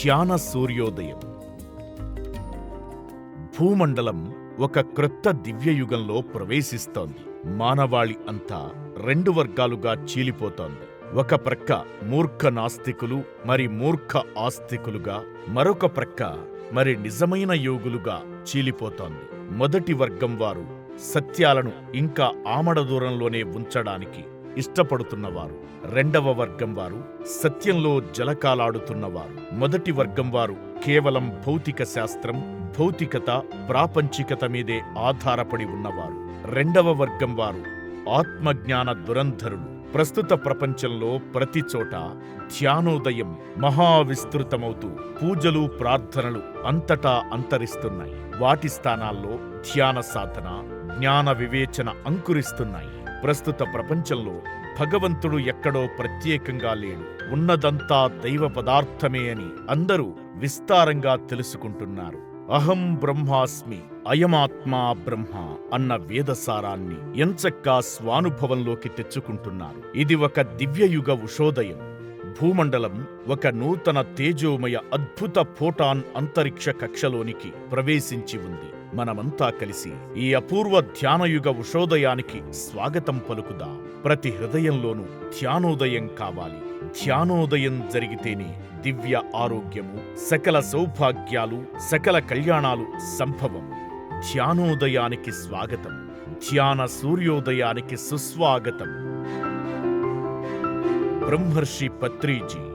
ధ్యాన సూర్యోదయం. భూమండలం ఒక క్రొత్త దివ్యయుగంలో ప్రవేశిస్తోంది. మానవాళి అంతా రెండు వర్గాలుగా చీలిపోతోంది. ఒక ప్రక్క మూర్ఖ నాస్తికులు మరి మూర్ఖ ఆస్తికులుగా మరొక ప్రక్క మరి నిజమైన యోగులుగా చీలిపోతోంది. మొదటి వర్గం వారు సత్యాలను ఇంకా ఆమడ దూరంలోనే ఉంచడానికి ఇష్టపడుతున్నవారు. రెండవ వర్గం వారు సత్యంలో జలకాలాడుతున్నవారు. మొదటి వర్గం వారు కేవలం భౌతిక శాస్త్రం భౌతికత ప్రాపంచికత మీదే ఆధారపడి ఉన్నవారు. రెండవ వర్గం వారు ఆత్మజ్ఞాన దురంధరులు. ప్రస్తుత ప్రపంచంలో ప్రతి చోట ధ్యానోదయం మహావిస్తృతమవుతూ పూజలు ప్రార్థనలు అంతటా అంతరిస్తున్నాయి. వాటి స్థానాల్లో ధ్యాన సాధన జ్ఞాన వివేచన అంకురిస్తున్నాయి. ప్రస్తుత ప్రపంచంలో భగవంతుడు ఎక్కడో ప్రత్యేకంగా లేడు. ఉన్నదంతా దైవ పదార్థమే అని అందరూ విస్తారంగా తెలుసుకుంటున్నారు. అహం బ్రహ్మాస్మి అయమాత్మా బ్రహ్మ అన్న వేదసారాన్ని ఎంచక్కా స్వానుభవంలోకి తెచ్చుకుంటున్నారు. ఇది ఒక దివ్యయుగ ఉషోదయం. భూమండలం ఒక నూతన తేజోమయ అద్భుత ఫోటాన్ అంతరిక్ష కక్షలోనికి ప్రవేశించి ఉంది. మనమంతా కలిసి ఈ అపూర్వ ధ్యానయుగ ఉషోదయానికి స్వాగతం పలుకుదా. ప్రతి హృదయంలోనూ ధ్యానోదయం కావాలి. ధ్యానోదయం జరిగితేనే దివ్య ఆరోగ్యము సకల సౌభాగ్యాలు సకల కళ్యాణాలు సంభవం. ధ్యానోదయానికి స్వాగతం. ధ్యాన సూర్యోదయానికి సుస్వాగతం. ब्रह्मर्षि पत्री जी